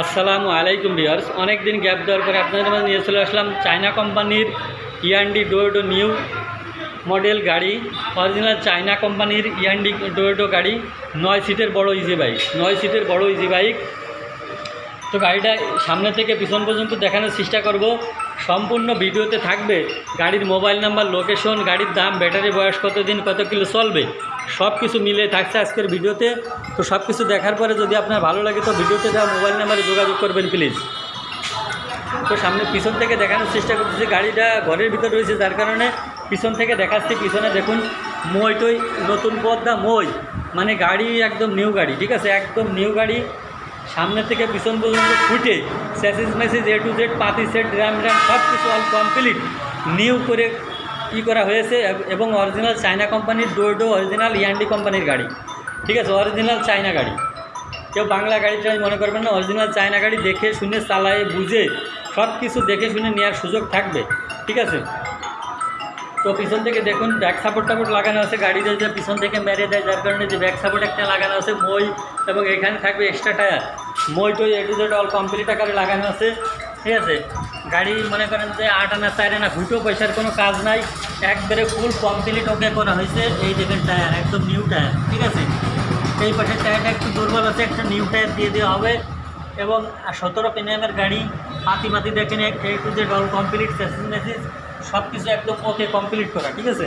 আসসালামু আলাইকুম বিয়ার্স অনেক দিন গ্যাপ দেওয়ার পরে আপনাদের মাঝে নিয়ে চলে আসলাম চায়না কোম্পানির ইয়ান্ডি ডোয়েডো নিউ মডেল গাড়ি। অরিজিনাল চায়না কোম্পানির ইয়ান্ডি ডোয়েডো গাড়ি। নয় সিটের বড় ইজি বাইক নয় সিটের বড় ইজি বাইক তো গাড়িটা সামনে থেকে পিছন পর্যন্ত দেখানোর চেষ্টা করব। সম্পূর্ণ ভিডিওতে থাকবে গাড়ির মোবাইল নাম্বার লোকেশন গাড়ির দাম ব্যাটারি বয়স কত দিন, কত কিলো চলবে সব কিছু মিলে থাকছে আজকের ভিডিওতে। তো সব কিছু দেখার পরে যদি আপনার ভালো লাগে তো ভিডিওতে দেওয়া মোবাইল নাম্বারে যোগাযোগ করবেন প্লিজ তো সামনে পিছন থেকে দেখানোর চেষ্টা করতেছি, গাড়িটা ঘরের ভিতর রয়েছে, যার কারণে পিছন থেকে দেখাচ্ছি, পিছনে দেখুন, মই টই, নতুন পদ্মা মই মানে গাড়ি একদম নিউ গাড়ি, ঠিক আছে? একদম নিউ গাড়ি সামনে থেকে পিছন পর্যন্ত ফুটে স্যাসিস মেসেজ এ টু জেড পাতি সেট র্যাম র্যাম সব কিছু অল কমপ্লিট নিউ করে ই করা হয়েছে, এবং অরিজিনাল চায়না কোম্পানির ডোডো অরিজিনাল ইয়ান্ডি কোম্পানির গাড়ি। ঠিক আছে অরিজিনাল চায়না গাড়ি। কেউ বাংলা গাড়িটা মনে করবেন না অরিজিনাল চায়না গাড়ি দেখে শুনে চালায়ে, বুঝে সব কিছু দেখে শুনে নেওয়ার সুযোগ থাকবে। ঠিক আছে? তো পিছন থেকে দেখুন ব্যাক সাপোর্ট টাপোর্ট লাগানো আছে গাড়িতে যে পিছন থেকে মেরে দেয়, যার কারণে যে ব্যাক সাপোর্ট একটা লাগানো আছে, মই এবং এখানে থাকবে এক্সট্রা টায়ার মই টই এ টু অল কমপ্লিট আকারে লাগানো আছে, ঠিক আছে? গাড়ি মনে করেন যে আট আনা, চার আনা ঘুটো পয়সার কোনো কাজ নাই, একবারে ফুল কমপ্লিট ওকে করা হয়েছে, এই দেখেন টায়ার একদম নিউ টায়ার ঠিক আছে? এই পাশের টায়ারটা একটু দুর্বল আছে, একটা নিউ টায়ার দিয়ে দেওয়া হবে, এবং সতেরো প্রিমিয়ামের গাড়ি মাতি মাতি দেখেন A to Z all complete Messi's সব কিছু একদম ওকে কমপ্লিট করা, ঠিক আছে?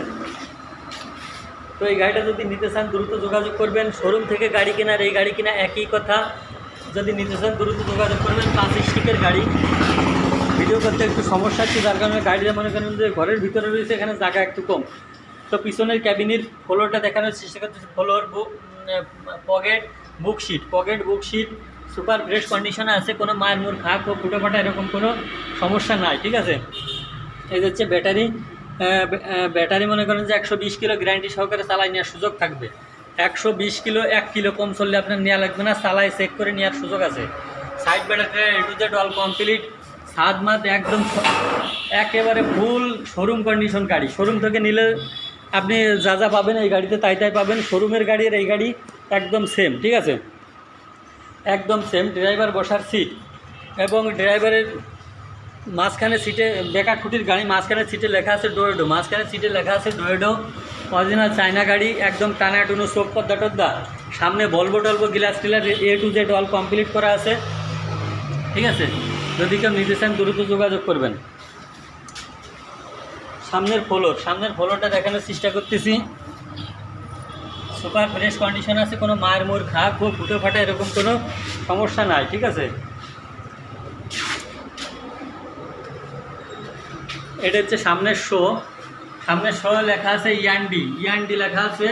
তো এই গাড়িটা যদি নিতে চান, দ্রুত যোগাযোগ করবেন। শোরুম থেকে গাড়ি কেনার এই গাড়ি কেনা একই কথা। যদি নিতে চান, দ্রুত যোগাযোগ করবেন। পাঁচ স্টিকের গাড়ি। ভিডিও করতে একটু সমস্যা হচ্ছে যার কারণে গাড়িটা মনে করেন যে ঘরের ভিতরে রয়েছে, এখানে জায়গা একটু কম। তো পিছনের ক্যাবিনের ফ্লোরটা দেখানোর চেষ্টা করতেছি। ফ্লোর বুক পকেট বুকশিট পকেট বুকশিট সুপার ফ্রেশ কন্ডিশনে আছে, কোনো মায়ের মুর খাক ও ফুটো ফাটা এরকম কোনো সমস্যা নাই, ঠিক আছে? এই যে হচ্ছে ব্যাটারি ব্যাটারি মনে করেন যে একশো বিশ কিলো গ্যারান্টি সহকারে চালাই নেওয়ার সুযোগ থাকবে। একশো বিশ কিলো, এক কিলো কম চললে আপনার নেওয়া লাগবে না চালাই চেক করে নেওয়ার সুযোগ আছে। Side battery A to Z all complete সাত মাত একদম একেবারে ফুল শোরুম কন্ডিশন গাড়ি। শোরুম থেকে নিলে আপনি যা যা পাবেন এই গাড়িতে তাই তাই পাবেন শোরুমের গাড়ি এই গাড়ি একদম সেম ঠিক আছে? একদম সেম ড্রাইভার বসার সিট এবং ড্রাইভারের মাঝখানে সিটে, বেকার খুঁটির গাড়ি, মাঝখানে সিটে লেখা আছে ডোয়েডো মাঝখানে সিটে লেখা আছে ডোয়েডো অরিজিনাল চায়না গাড়ি, একদম টানা টুনো চোখ পদ্মা টদ্দা সামনে বলব টলবো glass tiller A to Z all complete করা আছে। ঠিক আছে? যদি কেউ নিতে চান, দ্রুত যোগাযোগ করবেন। সামনের ফ্লোর, সামনের ফ্লোরটা দেখানোর চেষ্টা করতেছি। সুপার ফ্রেশ কন্ডিশন আছে, কোনো মায়ের মোর খা, খুব ফুটো ফাটা এরকম কোনো সমস্যা নাই, ঠিক আছে? এটা হচ্ছে সামনের শো সামনের শো লেখা আছে ইয়ান্ডি। ইয়ান্ডি লেখা আছে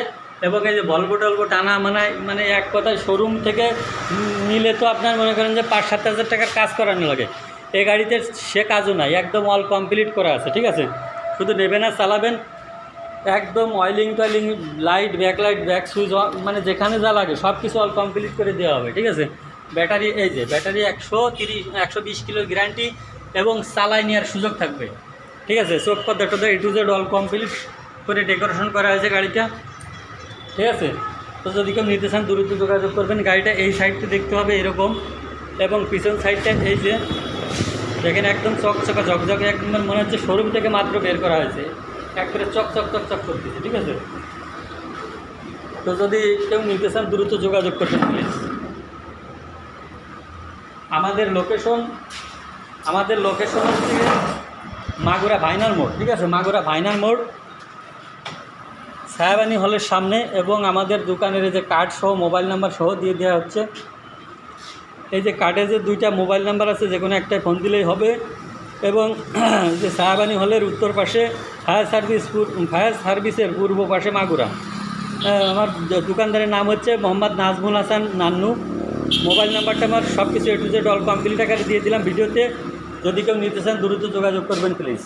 এবং এই যে বলব টলবো টানা মানে মানে এক কথায় শোরুম থেকে নিলে তো আপনার মনে করেন যে পাঁচ, সাত হাজার টাকার কাজ করানো লাগে। এই গাড়িতে সে কাজও নাই, একদম অল কমপ্লিট করা আছে, ঠিক আছে? শুধু নেবেন আর চালাবেন। একদম oiling টয়েলিং light back light back switch মানে যেখানে যা লাগে সব কিছু অল কমপ্লিট করে দেওয়া হবে, ঠিক আছে? ব্যাটারি, এই যে ব্যাটারি একশো তিরিশ, একশো বিশ কিলোর গ্যারান্টি এবং চালাই নেওয়ার সুযোগ থাকবে। ঠিক আছে চোখ পদ্মা টদ্দা A to Z all complete করে ডেকোরেশন করা হয়েছে গাড়িটা। ঠিক আছে? তো যদি কেউ নিতে চান, দ্রুত যোগাযোগ করবেন। গাড়িটা এই সাইডটা দেখতে হবে এরকম। এবং পিছন সাইডটা এই যে, দেখেন একদম চকচকা, ঝকঝকে, একদম মনে হচ্ছে শোরুম থেকে মাত্র বের করা হয়েছে। এক করে চক চক চক চক করতেছে, ঠিক আছে? তো যদি কেউ নিতে চান, দ্রুত যোগাযোগ করবেন প্লিজ আমাদের লোকেশন আমাদের লোকেশন হচ্ছে মাগুরা ভাইনার মোড়, ঠিক আছে? মাগুরা ভাইনার মোড়। সায়াবানি হলের সামনে এবং আমাদের দোকানের যে কার্ড সহ মোবাইল নাম্বার সহ দিয়ে দেওয়া হচ্ছে। এই যে কার্ডে যে দুইটা মোবাইল নাম্বার আছে, যে কোনো একটাই ফোন দিলেই হবে। এবং যে সাহাবানি হলের উত্তর পাশে ফায়ার সার্ভিস ফায়ার সার্ভিসের পূর্ব পাশে মাগুরা। আমার দোকানদারের নাম হচ্ছে মোহাম্মদ নাজমুল হাসান নান্নু। মোবাইল নাম্বারটা আমার সব কিছু এ জেড অল কমপ্লিট আকারে দিয়ে দিলাম ভিডিওতে। যদি কেউ নিতে চান, দ্রুত যোগাযোগ করবেন প্লিজ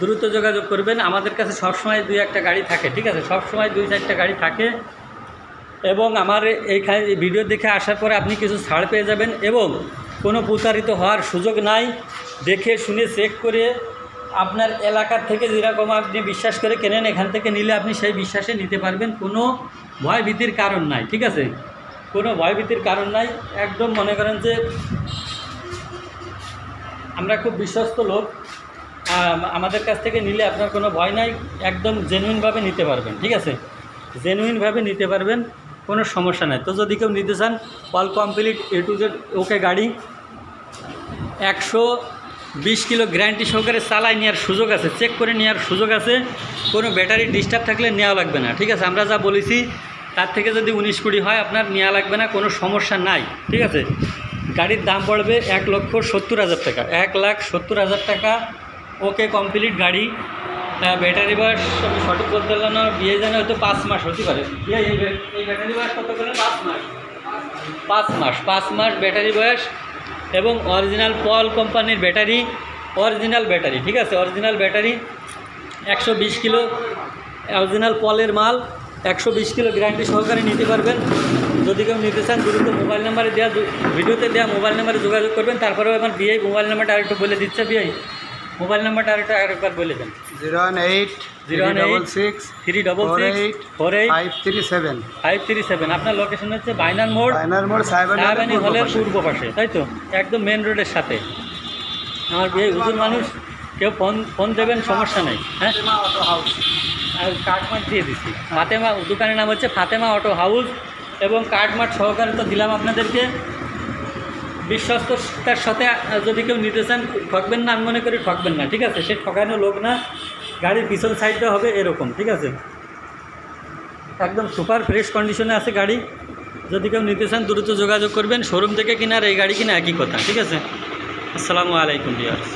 দ্রুত যোগাযোগ করবেন। আমাদের কাছে সবসময় দুই একটা গাড়ি থাকে, ঠিক আছে? সবসময় দুই চারটা গাড়ি থাকে। এবং আমার এই ভিডিও দেখে আসার পরে আপনি কিছু ছাড় পেয়ে যাবেন এবং কোনো প্রতারিত হওয়ার সুযোগ নাই। দেখে শুনে চেক করে আপনার এলাকার থেকে যেরকম আপনি বিশ্বাস করে কেনেন, এখান থেকে নিলে আপনি সেই বিশ্বাসে নিতে পারবেন। কোনো ভয় ভীতির কারণ নাই, ঠিক আছে? কোনো ভয়ভীতির কারণ নাই। একদম মনে করেন যে আমরা খুব বিশ্বস্ত লোক আমাদের কাছ থেকে নিলে আপনার কোনো ভয় নাই, একদম জেনুইনভাবে নিতে পারবেন, ঠিক আছে? জেনুইনভাবে নিতে পারবেন, কোনো সমস্যা নাই। তো যদি কেউ নিতে চান all complete A to Z okay গাড়ি। একশো বিশ কিলো গ্যারান্টি সহকারে চালাই নেওয়ার সুযোগ আছে চেক করে নেওয়ার সুযোগ আছে। কোনো ব্যাটারি ডিস্টার্ব থাকলে নেওয়া লাগবে না, ঠিক আছে? আমরা যা বলেছি, তার থেকে যদি উনিশ কুড়ি হয়, আপনার নেওয়া লাগবে না, কোনো সমস্যা নাই, ঠিক আছে? গাড়ির দাম পড়বে এক লক্ষ সত্তর হাজার টাকা। এক লাখ সত্তর হাজার টাকা। ওকে কমপ্লিট গাড়ি। ব্যাটারি বাস আমি সঠিক বলতে পারলাম না। বিয়ে জানে হয়তো পাঁচ মাস হতে পারে। ব্যাটারি কত পাঁচ মাস। পাঁচ মাস। পাঁচ মাস ব্যাটারি বয়স এবং অরিজিনাল পল কোম্পানির ব্যাটারি অরিজিনাল ব্যাটারি ঠিক আছে? অরিজিনাল ব্যাটারি একশো বিশ কিলো। অরিজিনাল পলের মাল। একশো বিশ কিলো গ্যারান্টি সহকারে নিতে পারবেন। যদি কেউ নিতে চান দ্রুত মোবাইল নাম্বারে দেওয়া ভিডিওতে দেওয়া মোবাইল নাম্বারে যোগাযোগ করবেন। তারপরেও আমার বিয়ে মোবাইল নাম্বারটা আরেকটু বলে দিচ্ছে বিয়ে মোবাইল নাম্বারটা আরেকটু আরেকবার বলে দেন। Zero one eight Zero one double eight, six three double six four eight five three seven five three seven. আপনার লোকেশন হচ্ছে বাইনার মোড়। ফাইনাল মোড় সাহেবানি হলের পূর্ব পাশে। তাই তো? একদম মেন রোডের সাথে। আমার বিয়ে হুজুর মানুষ। কেউ ফোন ফোন দেবেন সমস্যা নেই। হ্যাঁ? কার্ডমার্ট দিয়ে দিচ্ছি। ফাতেমা দোকানের নাম হচ্ছে ফাতেমা অটো হাউস এবং কার্ডমার্ট সহকারে তো দিলাম আপনাদেরকে। বিশ্বস্ততার সাথে যদি কেউ নিতে চান, ঠকবেন না, আমি মনে করি ঠকবেন না, ঠিক আছে? সে ঠকানো লোক না, গাড়ির পিছন সাইডটা হবে এরকম, ঠিক আছে? একদম সুপার ফ্রেশ কন্ডিশনে আছে গাড়ি। যদি কেউ নিতে চান, দ্রুত যোগাযোগ করবেন। শোরুম থেকে কিনার এই গাড়ি কিনা একই কথা, ঠিক আছে? আসসালামু আলাইকুম বিয়ার্স